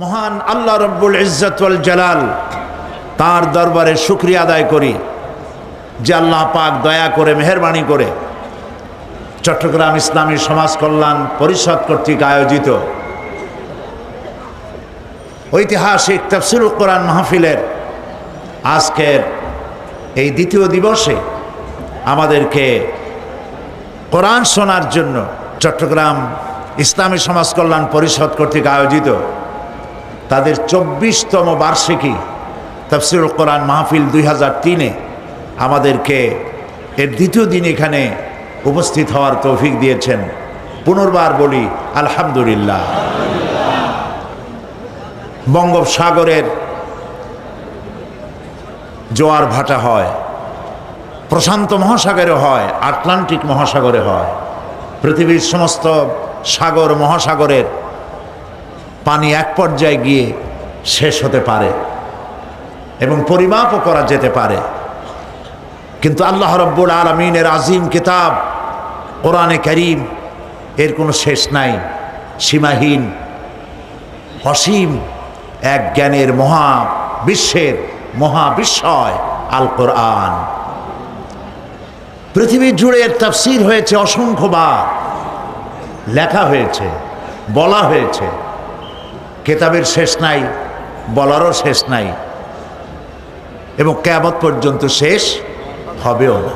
মহান আল্লাহ রব্বুল ইজ্জতুল জালাল তার দরবারে শুক্রিয়া আদায় করি যে আল্লাহ পাক দয়া করে, মেহরবানি করে চট্টগ্রাম ইসলামী সমাজ কল্যাণ পরিষদ কর্তৃক আয়োজিত ঐতিহাসিক তফসিল কোরআন মাহফিলের আজকের এই দ্বিতীয় দিবসে আমাদেরকে কোরআন শোনার জন্য চট্টগ্রাম ইসলামী সমাজ কল্যাণ পরিষদ কর্তৃক আয়োজিত তাদের চব্বিশতম বার্ষিকী তফসিরুল কোরআন মাহফিল দুই হাজার তিনে আমাদেরকে এর দ্বিতীয় দিন এখানে উপস্থিত হওয়ার তৌফিক দিয়েছেন। পুনর্বার বলি, আলহামদুলিল্লাহ। বঙ্গোপসাগরের জোয়ার ভাটা হয়, প্রশান্ত মহাসাগরে হয়, আটলান্টিক মহাসাগরে হয়, পৃথিবীর সমস্ত সাগর মহাসাগরের পানি এক পর্যায়ে গিয়ে শেষ হতে পারে এবং পরিমাপও করা যেতে পারে। কিন্তু আল্লাহ রব্বুল আলমিনের আজিম কিতাব, কোরআনে করিম, এর কোনো শেষ নাই। সীমাহীন, অসীম, এক জ্ঞানের মহা বিশ্বের মহাবিস্ময় আল কোরআন পৃথিবী জুড়ে এর তাফসির হয়েছে অসংখ্যবার। লেখা হয়েছে, বলা হয়েছে। কেতাবের শেষ নাই, বলারও শেষ নাই এবং কেয়ামত পর্যন্ত শেষ হবেও না।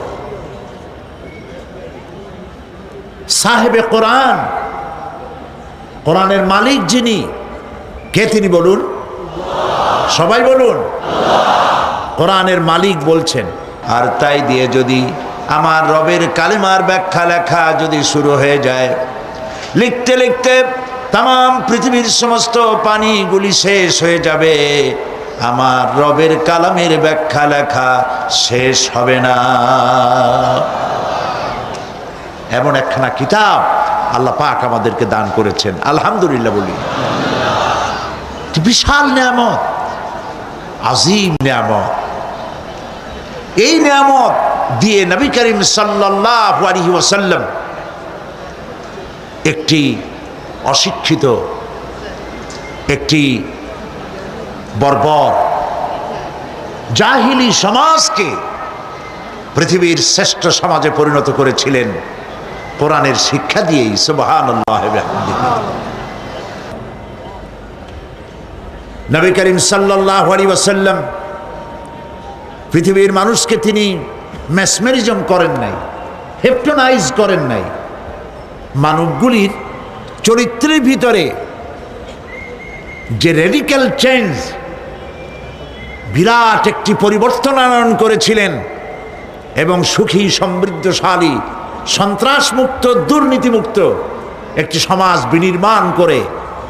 সাহেবে কোরআন, কোরআনের মালিক যিনি, কে তিনি বলুন? সবাই বলুন। কোরআনের মালিক বলছেন, আর তাই দিয়ে যদি আমার রবের কালিমার ব্যাখ্যা লেখা যদি শুরু হয়ে যায়, লিখতে লিখতে তাম পৃথিবীর সমস্ত পানিগুলি শেষ হয়ে যাবে। আমার রবের কালামের ব্যাখ্যা লেখা শেষ হবে না। এমন একখানা কিতাব আল্লাহ পাক আমাদেরকে দান করেছেন। আলহামদুলিল্লাহ বলি। বিশাল নিয়ামত, আজিম নিয়ামত। এই নিয়ামত দিয়ে নবী করিম সাল্লাহ আলহি ওয়াসাল্লাম একটি অশিক্ষিত একটি বর্বর জাহিলি সমাজকে পৃথিবীর শ্রেষ্ঠ সমাজে পরিণত করেছিলেন কোরআনের শিক্ষা দিয়েই সুবাহান নবী করিম সাল্লাহ আলী ওয়াসাল্লাম পৃথিবীর মানুষকে তিনি ম্যাসমেরিজম করেন নাই হেপটোনাইজ করেন নাই, মানবগুলির চরিত্রের ভিতরে যে রেডিক্যাল চেঞ্জ বিরাট একটি পরিবর্তন আনয়ন করেছিলেন এবং সুখী, সমৃদ্ধশালী, সন্ত্রাসমুক্ত, দুর্নীতিমুক্ত একটি সমাজ বিনির্মাণ করে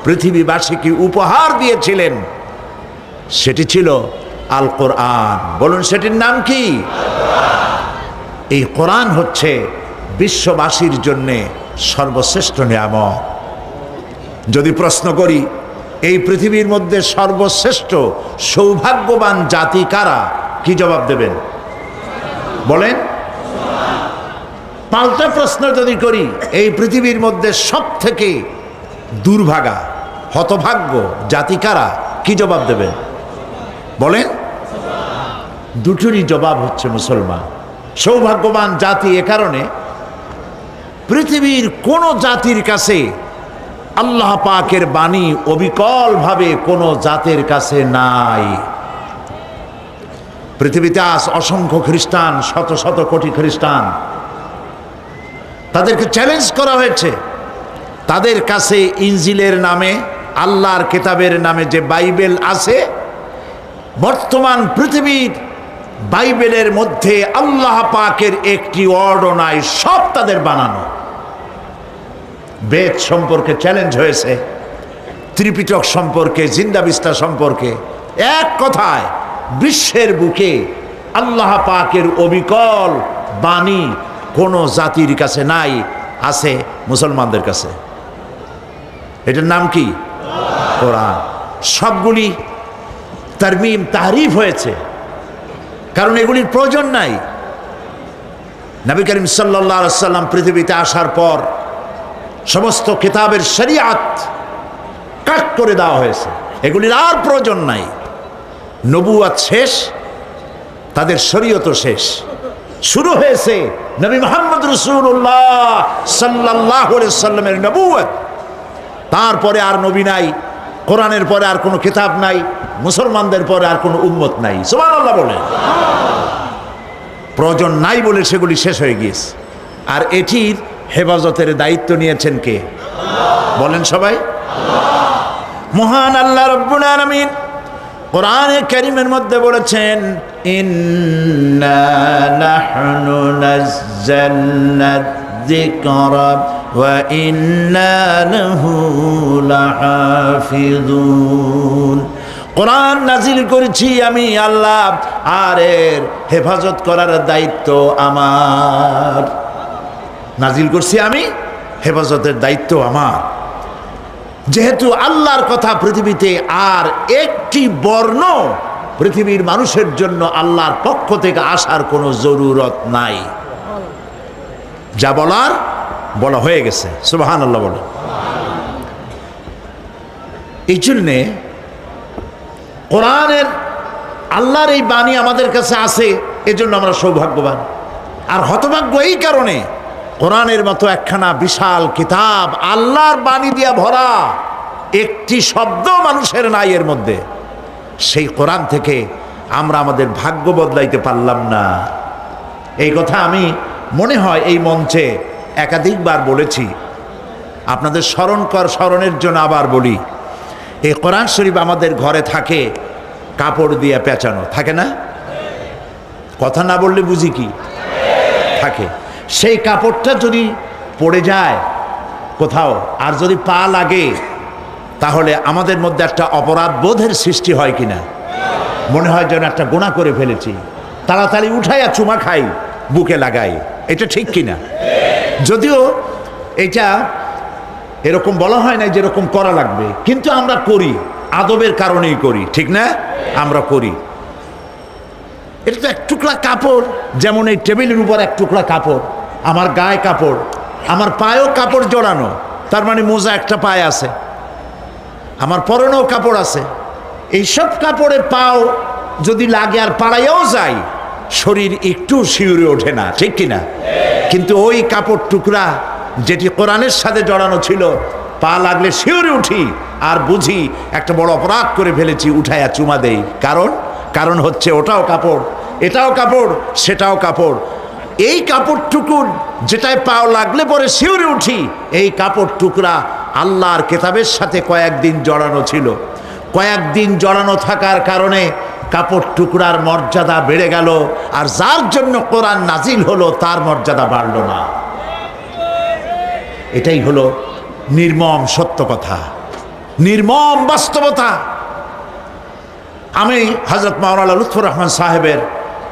পৃথিবীবাসীকে উপহার দিয়েছিলেন, সেটি ছিল আল কোরআন বলুন, সেটির নাম কি? এই কোরআন হচ্ছে বিশ্ববাসীর জন্যে সর্বশ্রেষ্ঠ নিয়ামক যদি প্রশ্ন করি, এই পৃথিবীর মধ্যে সর্বশ্রেষ্ঠ সৌভাগ্যবান জাতি কারা? কি জবাব দেবেন? বলেন। পাল্টা প্রশ্ন যদি করি, এই পৃথিবীর মধ্যে সব থেকে দুর্ভাগা, হতভাগ্য জাতি কারা? কি জবাব দেবেন? বলেন। দুটোরই জবাব হচ্ছে মুসলমান। সৌভাগ্যবান জাতি এ কারণে পৃথিবীর কোন জাতির কাছে আল্লাহ পাকের বাণী অবিকলভাবে কোনো জাতের কাছে নাই। পৃথিবীতে আজ অসংখ্য খ্রিস্টান, শত শত কোটি খ্রিস্টান। তাদেরকে চ্যালেঞ্জ করা হয়েছে। তাদের কাছে ইঞ্জিলের নামে, আল্লাহর কেতাবের নামে যে বাইবেল আছে, বর্তমান পৃথিবীর বাইবেলের মধ্যে আল্লাহ পাকের একটি অর্ডনায় সব তাদের বানানো। বেদ সম্পর্কে চ্যালেঞ্জ হয়েছে, ত্রিপিটক সম্পর্কে জিন্দাবিস্তা সম্পর্কে। এক কথায়, বিশ্বের বুকে আল্লাহ পাকের অবিকল বাণী কোনো জাতির কাছে নাই, আছে মুসলমানদের কাছে। এটার নাম কি? কোরআন। সবগুলি তারমিম তারিফ হয়েছে। কারণ এগুলির প্রয়োজন নাই। নবী করিম সাল্লা সাল্লাম পৃথিবীতে আসার পর সমস্ত কিতাবের শরিয়াত কাট করে দেওয়া হয়েছে। এগুলির আর প্রয়োজন নাই। নবুয়াত শেষ, তাদের শরীয়ত শেষ। শুরু হয়েছে নবী মোহাম্মদ রসুল্লাহ সাল্লাহ সাল্লামের নবুয়াত তারপরে আর নবী নাই, কোরআনের পরে আর কোনো কিতাব নাই, মুসলমানদের পরে আর কোনো উম্মত নাই। সুমান আল্লাহ বলে প্রয়োজন নাই বলে সেগুলি শেষ হয়ে গিয়েছে। আর এটির হেফাজতের দায়িত্ব নিয়েছেন কে? বলেন সবাই। মহান আল্লাহ রব্বুল কোরআনে কারীমের মধ্যে বলেছেন কোরআন নাজিল করেছি আমি আল্লাহ, আর হেফাজত করার দায়িত্ব আমার। নাজিল করছি আমি, হেফাজতের দায়িত্ব আমার। যেহেতু আল্লাহর কথা পৃথিবীতে আর একটি বর্ণ পৃথিবীর মানুষের জন্য আল্লাহর পক্ষ থেকে আসার কোনো জরুরত নাই। যা বলার বলা হয়ে গেছে। সুবাহান আল্লাহ বলে। এই জন্যে কোরআনের আল্লাহর এই বাণী আমাদের কাছে আছে, এজন্য আমরা সৌভাগ্যবান। আর হতভাগ্য এই কারণে কোরআনের মতো একখানা বিশাল কিতাব আল্লাহর বাণী দিয়া ভরা, একটি শব্দ মানুষের নাই এর মধ্যে। সেই কোরআন থেকে আমরা আমাদের ভাগ্য বদলাইতে পারলাম না। এই কথা আমি মনে হয় এই মঞ্চে একাধিকবার বলেছি। আপনাদের স্মরণ কর, স্মরণের জন্য আবার বলি, এই কোরআন শরীফ আমাদের ঘরে থাকে, কাপড় দিয়ে পেঁচানো, থাকে না? কথা না বললে বুঝি কি? থাকে। সেই কাপড়টা যদি পড়ে যায় কোথাও, আর যদি পা লাগে, তাহলে আমাদের মধ্যে একটা অপরাধ বোধের সৃষ্টি হয় কিনা? মনে হয় যেন একটা গোনা করে ফেলেছি। তাড়াতাড়ি উঠাইয়া চুমা খাই, বুকে লাগাই। এটা ঠিক কিনা? যদিও এটা এরকম বলা হয় না যেরকম করা লাগবে, কিন্তু আমরা করি, আদবের কারণেই করি, ঠিক না? আমরা করি। এটা তো এক টুকরা কাপড়, যেমন এই টেবিলের উপর এক টুকরা কাপড়। আমার গায়ে কাপড়, আমার পায়েও কাপড় জড়ানো, তার মানে মোজা একটা পায়ে আছে। আমার পরনেও কাপড় আছে। এইসব কাপড়ে পাও যদি লাগে আর পাড়াইয়াও যাই শরীর একটু শিউরে ওঠে না, ঠিক কিনা কিন্তু ওই কাপড় টুকরা যেটি কোরআনের সাথে জড়ানো ছিল, পা লাগলে শিউরে উঠি আর বুঝি একটা বড় অপরাধ করে ফেলেছি, উঠাইয়া চুমা দেই। কারণ? কারণ হচ্ছে ওটাও কাপড়। এটাও কাপড়, সেটাও কাপড়। এই কাপড় টুকুর যেটায় পাও লাগলে পরে শিউরে উঠি। এই কাপড় টুকরা আল্লাহর কেতাবের সাথে কয়েকদিন জড়ানো ছিল। কয়েকদিন জড়ানো থাকার কারণে কাপড় টুকরার মর্যাদা বেড়ে গেল, আর যার জন্য কোরআন নাজিল হলো তার মর্যাদা বাড়ল না। এটাই হলো নির্মম সত্য কথা, নির্মম বাস্তবতা। আমি হজরত মাওলানা লুৎফুর রহমান সাহেবের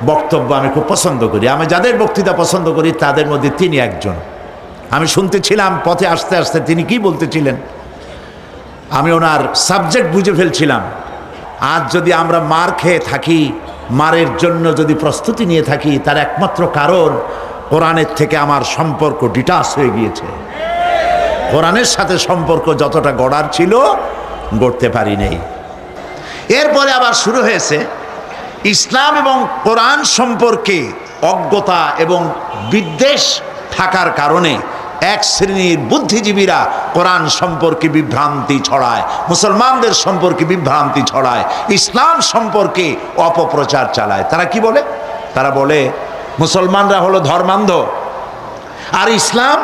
বক্তব্য আমি খুব পছন্দ করি। আমি যাদের বক্তৃতা পছন্দ করি, তাদের মধ্যে তিনি একজন। আমি শুনতেছিলাম, পথে আসতে আসতে তিনি কি বলতেছিলেন? আমি ওনার সাবজেক্ট বুঝে ফেলছিলাম। আজ যদি আমরা মার খেয়ে থাকি, মারের জন্য যদি প্রস্তুতি নিয়ে থাকি, তার একমাত্র কারণ কোরআনের থেকে আমার সম্পর্ক ডিটাস হয়ে গিয়েছে। কোরআনের সাথে সম্পর্ক যতটা গড়ার ছিল, গড়তে পারি নেই। এরপরে আবার শুরু হয়েছে ইসলাম এবং কোরআন সম্পর্কে অজ্ঞতা এবং বিদ্বেষ থাকার কারণে এক শ্রেণির বুদ্ধিজীবীরা কোরআন সম্পর্কে বিভ্রান্তি ছড়ায়, মুসলমানদের সম্পর্কে বিভ্রান্তি ছড়ায়, ইসলাম সম্পর্কে অপপ্রচার চালায়। তারা কি বলে? তারা বলে, মুসলমানরা হলো ধর্মান্ধ। আর ইসলাম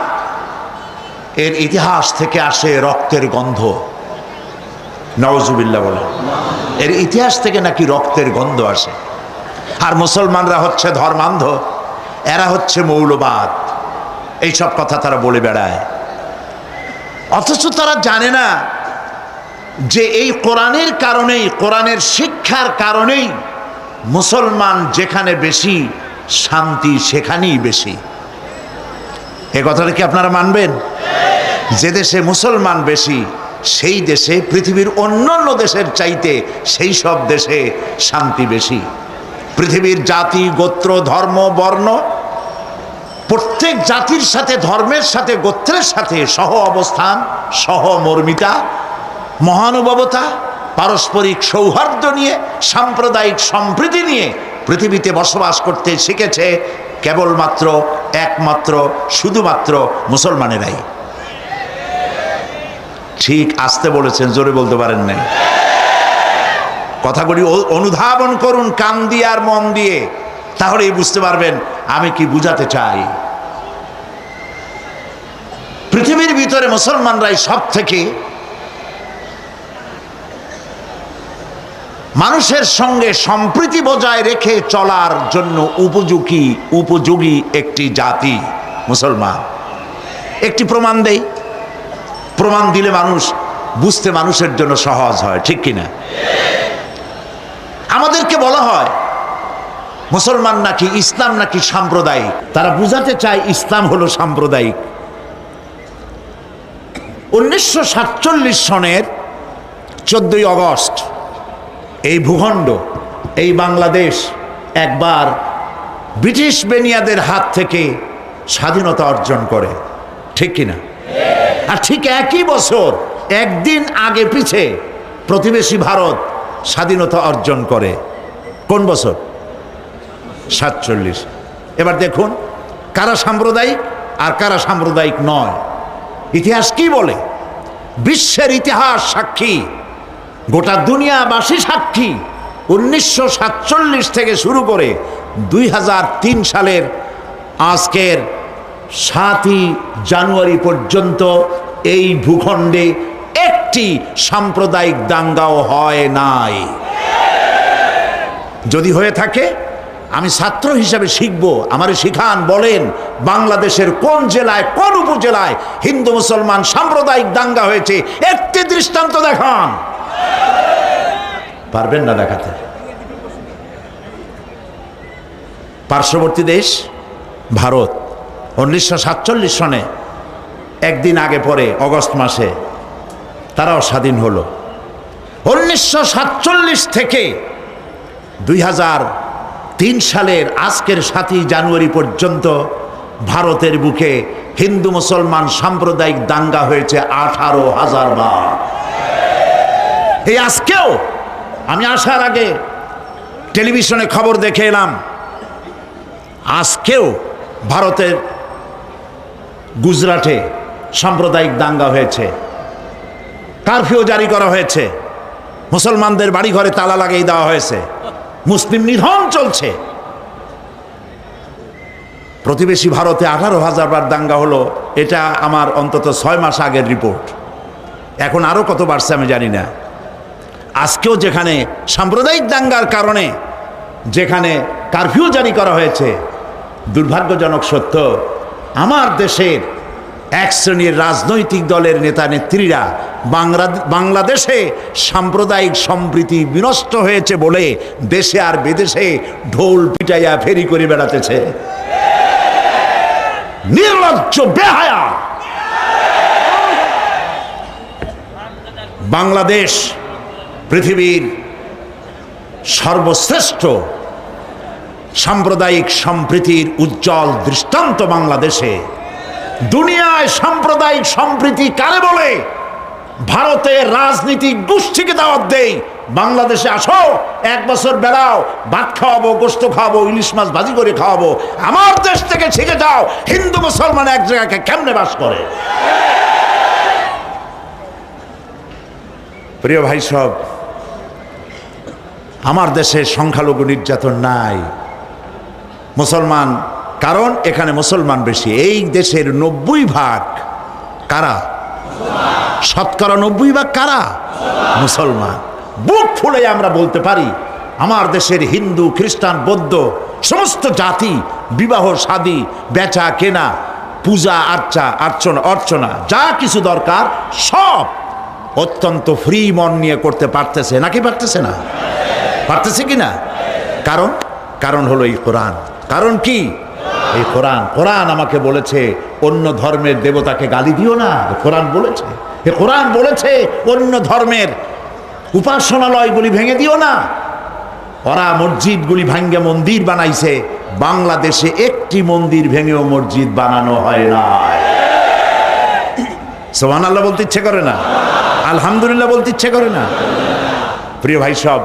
এর ইতিহাস থেকে আসে রক্তের গন্ধ। নওয়াজুবিল্লা বলে। এর ইতিহাস থেকে নাকি রক্তের গন্ধ আসে। আর মুসলমানরা হচ্ছে ধর্মান্ধ, এরা হচ্ছে মৌলবাদ। এইসব কথা তারা বলে বেড়ায়। অথচ তারা জানে না যে এই কোরআনের কারণেই, কোরআনের শিক্ষার কারণেই মুসলমান যেখানে বেশি, শান্তি সেখানেই বেশি। এ কথাটা কি আপনারা মানবেন? যে দেশে মুসলমান বেশি সেই দেশে, পৃথিবীর অন্যান্য দেশের চাইতে সেই সব দেশে শান্তি বেশি। পৃথিবীর জাতি, গোত্র, ধর্ম, বর্ণ, প্রত্যেক জাতির সাথে, ধর্মের সাথে, গোত্রের সাথে সহ অবস্থান সহমর্মিতা মহানুভবতা, পারস্পরিক সৌহার্দ্য নিয়ে, সাম্প্রদায়িক সম্প্রীতি নিয়ে পৃথিবীতে বসবাস করতে শিখেছে কেবলমাত্র, একমাত্র, শুধুমাত্র মুসলমানেরাই। ঠিক আসতে বলেছেন, জোরে বলতে পারেন নাই। কথাগুলি অনুধাবন করুন কান দিয়ে আর মন দিয়ে, তাহলেই বুঝতে পারবেন আমি কি বুঝাতে চাই। পৃথিবীর ভিতরে মুসলমানরাই সব থেকে মানুষের সঙ্গে সম্প্রীতি বজায় রেখে চলার জন্য উপযোগী উপযোগী একটি জাতি মুসলমান। একটি প্রমাণ দেই প্রমাণ দিলে মানুষ, বুঝতে মানুষের জন্য সহজ হয়, ঠিক কিনা? আমাদেরকে বলা হয়, মুসলমান নাকি ইসলাম নাকি সাম্প্রদায়িক? তারা বুঝাতে চায় ইসলাম হলো সাম্প্রদায়িক। উনিশশো সাতচল্লিশ সনের চোদ্দই অগস্ট, এই ভূখণ্ড, এই বাংলাদেশ একবার ব্রিটিশ বেনিয়াদের হাত থেকে স্বাধীনতা অর্জন করে, ঠিক কিনা? আর ঠিক একই বছর, একদিন আগে পিছে প্রতিবেশী ভারত স্বাধীনতা অর্জন করে। কোন বছর? সাতচল্লিশ। এবার দেখুন, কারা সাম্প্রদায়িক আর কারা সাম্প্রদায়িক নয়। ইতিহাস কি বলে? বিশ্বের ইতিহাস সাক্ষী, গোটা দুনিয়াবাসী সাক্ষী। উনিশশো সাতচল্লিশ থেকে শুরু করে দুই হাজার তিন সালের আজকের সাতই জানুয়ারি পর্যন্ত এই ভূখণ্ডে একটি সাম্প্রদায়িক দাঙ্গাও হয় নাই। যদি হয়ে থাকে, আমি ছাত্র হিসাবে শিখব, আমারে শিখান, বলেন, বাংলাদেশের কোন জেলায়, কোন উপজেলায় হিন্দু, মুসলমান সাম্প্রদায়িক দাঙ্গা হয়েছে, একটি দৃষ্টান্ত দেখান। পারবেন না দেখাতে। পার্শ্ববর্তী দেশ, ভারত। উনিশশো সাতচল্লিশ সনে একদিন আগে পরে, অগস্ট মাসে, তারাও স্বাধীন হলো। উনিশশো সাতচল্লিশ থেকে দুই তিন সালের আজকের সাতই জানুয়ারি পর্যন্ত ভারতের বুকে হিন্দু মুসলমান সাম্প্রদায়িক দাঙ্গা হয়েছে আঠারো হাজার বার। এই আজকেও আমি আসার আগে টেলিভিশনে খবর দেখে এলাম, আজকেও ভারতের গুজরাটে সাম্প্রদায়িক দাঙ্গা হয়েছে। কারফিউ জারি করা হয়েছে। মুসলমানদের বাড়ি ঘরে তালা লাগিয়ে দেওয়া হয়েছে। মুসলিম নিধন চলছে। প্রতিবেশী ভারতে আঠারো হাজার বার দাঙ্গা হলো, এটা আমার অন্তত ছয় মাস আগের রিপোর্ট। এখন আরও কত বাড়ছে আমি জানি না। আজকেও যেখানে সাম্প্রদায়িক দাঙ্গার কারণে যেখানে কারফিউ জারি করা হয়েছে, দুর্ভাগ্যজনক সত্য আমার দেশের এক শ্রেণির রাজনৈতিক দলের নেতা নেত্রীরা বাংলাদেশে সাম্প্রদায়িক সম্প্রীতি বিনষ্ট হয়েছে বলে দেশে আর বিদেশে ঢোল পিটাইয়া ফেরি করে বেড়াতেছে। নির্লজ্জ, বেহায়া। বাংলাদেশ, পৃথিবীর সর্বশ্রেষ্ঠ সাম্প্রদায়িক সম্প্রীতির উজ্জ্বল দৃষ্টান্ত বাংলাদেশে। দুনিয়ায় সাম্প্রদায়িক সম্প্রীতি কারে বলে? ভারতের রাজনীতি গোষ্ঠীকে দাওয়াত দেই। বাংলাদেশে আসো, এক বছর বেড়াও, ভাত খাওয়াবো, গোস্ত খাওয়াবো, ইলিশ মাছ ভাজি করে খাওয়াবো। আমার দেশ থেকে শিখে যাও, হিন্দু মুসলমান এক জায়গাকে কেমনে বাস করে? প্রিয় ভাই সব, আমার দেশে সংখ্যালঘু নির্যাতন নাই। মুসলমান, কারণ এখানে মুসলমান বেশি। এই দেশের নব্বই ভাগ কারা? শতকরা নব্বই ভাগ কারা? মুসলমান। বুক ফুলে আমরা বলতে পারি, আমার দেশের হিন্দু, খ্রিস্টান, বৌদ্ধ, সমস্ত জাতি, বিবাহ, শাদী, বেচা, কেনা, পূজা, আর্চা, আর্চনা, অর্চনা, যা কিছু দরকার, সব অত্যন্ত ফ্রি মন নিয়ে করতে পারতেছে। নাকি পারতেছে না? পারতেছে কি না? কারণ কারণ হলো এই কোরআন। কারণ কি? এই কোরআন কোরআন আমাকে বলেছে, অন্য ধর্মের দেবতাকে গালি দিও না। কোরআন বলেছে। এ কোরআন বলেছে, অন্য ধর্মের উপাসনালয়গুলি ভেঙে দিও না। ওরা মসজিদগুলি ভাঙ্গে মন্দির বানাইছে। বাংলাদেশে একটি মন্দির ভেঙেও মসজিদ বানানো হয় না। সোহান আল্লাহ বলতে ইচ্ছে করে না? আলহামদুলিল্লাহ বলতে ইচ্ছে করে না? প্রিয় ভাই সব,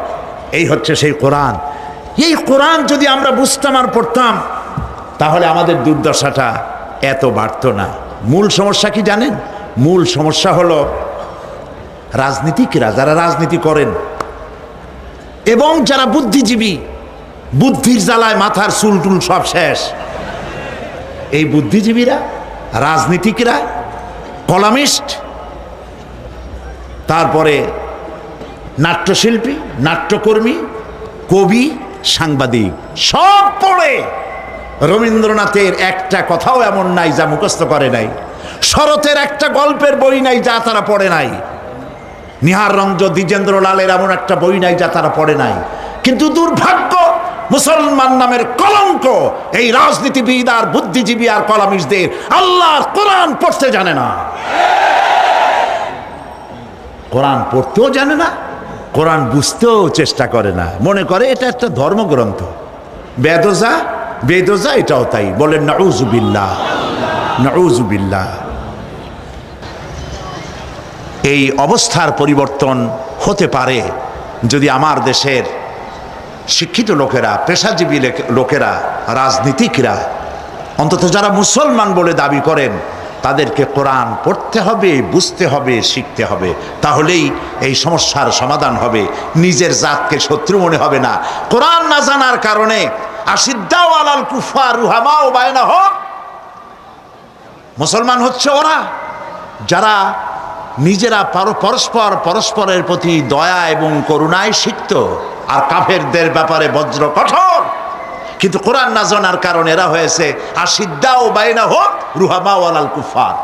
এই হচ্ছে সেই কোরআন। এই কোরআন যদি আমরা বুঝতাম আর পড়তাম, তাহলে আমাদের দুর্দশাটা এত বাড়তো না। মূল সমস্যা কি জানেন? মূল সমস্যা হলো রাজনীতিকরা যারা রাজনীতি করেন এবং যারা বুদ্ধিজীবী, বুদ্ধির জ্বালায় মাথার চুল টুল সব শেষ। এই বুদ্ধিজীবীরা, রাজনীতিকরা, কলামিস্ট, তারপরে নাট্যশিল্পী, নাট্যকর্মী, কবি সাংবাদিক সব পড়ে। রবীন্দ্রনাথের একটা কথাও এমন নাই যা মুখস্থ করে নাই। শরতের একটা গল্পের বই নাই যা তারা পড়ে নাই। নিহার রঞ্জ, দ্বিজেন্দ্র লালের এমন একটা বই নাই যা তারা পড়ে নাই। কিন্তু দুর্ভাগ্য, মুসলমান নামের কলঙ্ক এই রাজনীতিবিদ আর বুদ্ধিজীবী আর কলামিসদের আল্লাহর কোরআন পড়তে জানে না। কোরআন পড়তেও জানে না কোরআন বুঝতেও চেষ্টা করে না। মনে করে এটা একটা ধর্মগ্রন্থ। বেদজা বেদজা এটাও তাই। বলেন নাউজুবিল্লাহ নাউজুবিল্লাহ এই অবস্থার পরিবর্তন হতে পারে যদি আমার দেশের শিক্ষিত লোকেরা, পেশাজীবী লোকেরা, রাজনীতিকরা, অন্তত যারা মুসলমান বলে দাবি করেন তাদেরকে কোরআন পড়তে হবে, বুঝতে হবে, শিখতে হবে। তাহলেই এই সমস্যার সমাধান হবে। নিজের জাতকে শত্রু মনে হবে না। কোরআন না জানার কারণে আশিদ্দাও আলাল কুফা রুহামাও বায়না হোক। মুসলমান হচ্ছে ওরা, যারা নিজেরা পরস্পর, পরস্পরের প্রতি দয়া এবং করুণায় শিখত আর কাফেরদের ব্যাপারে বজ্র কঠোর। কিন্তু কোরআন না জানার কারণে এরা হয়েছে আশিদ্দাও বাইনা হোক রুহামা ওয়ালাল কুফার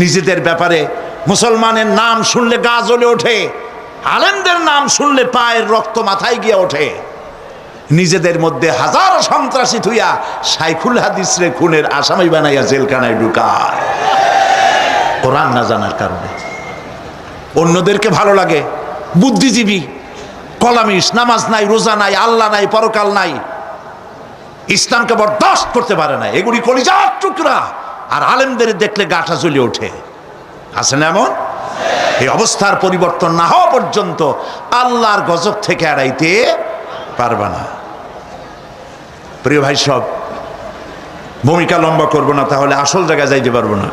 নিজেদের ব্যাপারে মুসলমানের নাম শুনলে গা জ্বলে ওঠে, আলেমদের নাম শুনলে পায়ের রক্ত মাথায় গিয়ে ওঠে। নিজেদের মধ্যে হাজারো সন্ত্রাসী থুইয়া সাইফুল হাদিস রে খুনের আসামি বানাইয়া জেলখানায় ঢুকায়। কোরআন না জানার কারণে। অন্যদেরকে ভালো লাগে, বুদ্ধিজীবী কলামিস নামাজ নাই, রোজা নাই, আল্লাহ নাই, পরকাল নাই। ইসলামকে বরদাস্ত করতে পারে না। এগুলি কলিজার টুকরা। আর আলেমদের দেখলে গাটা জ্বলে ওঠে। আছে না এমন? এই অবস্থার পরিবর্তন না হওয়া পর্যন্ত আল্লাহর গজব থেকে এড়াইতে পারবে না। প্রিয় ভাই সব ভূমিকা লম্বা করব না তাহলে আসল জায়গায় যাইতে পারব না।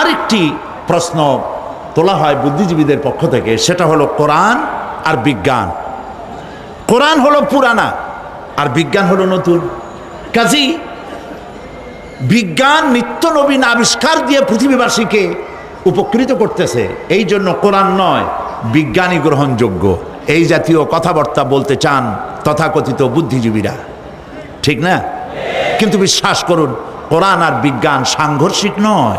আরেকটি প্রশ্ন তোলা হয় বুদ্ধিজীবীদের পক্ষ থেকে সেটা হলো কোরআন আর বিজ্ঞান। কোরআন হলো পুরানা। আর বিজ্ঞান হলো নতুন। কাজী, বিজ্ঞান নিত্য নবীন আবিষ্কার দিয়ে পৃথিবীবাসীকে উপকৃত করতেছে। এই জন্য কোরআন নয়, বিজ্ঞানী গ্রহণযোগ্য। এই জাতীয় কথাবার্তা বলতে চান তথাকথিত বুদ্ধিজীবীরা। ঠিক না? কিন্তু বিশ্বাস করুন, কোরআন আর বিজ্ঞান সাংঘর্ষিক নয়।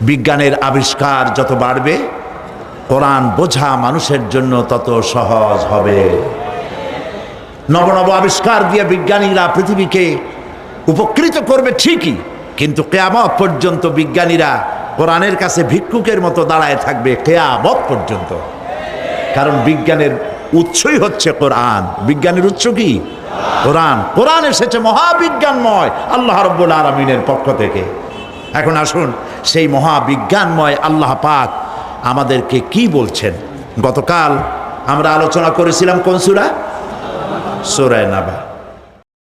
বিজ্ঞানের আবিষ্কার যত বাড়বে, কোরআন বোঝা মানুষের জন্য তত সহজ হবে। নব নব আবিষ্কার দিয়ে বিজ্ঞানীরা পৃথিবীকে উপকৃত করবে ঠিকই, কিন্তু কেয়ামত পর্যন্ত বিজ্ঞানীরা কোরআনের কাছে ভিক্ষুকের মতো দাঁড়ায় থাকবে কেয়ামত পর্যন্ত। কারণ বিজ্ঞানের উৎসই হচ্ছে কোরআন। বিজ্ঞানের উৎস কি? কোরআন। কোরআন এসেছে মহাবিজ্ঞানময়, আল্লাহ রব্বুল আলমিনের পক্ষ থেকে। এখন আসুন, সেই মহাবিজ্ঞানময় আল্লাহ পাক আমাদেরকে কি বলছেন? গতকাল আমরা আলোচনা করেছিলাম কোন সুরা? সুরায় নাবা।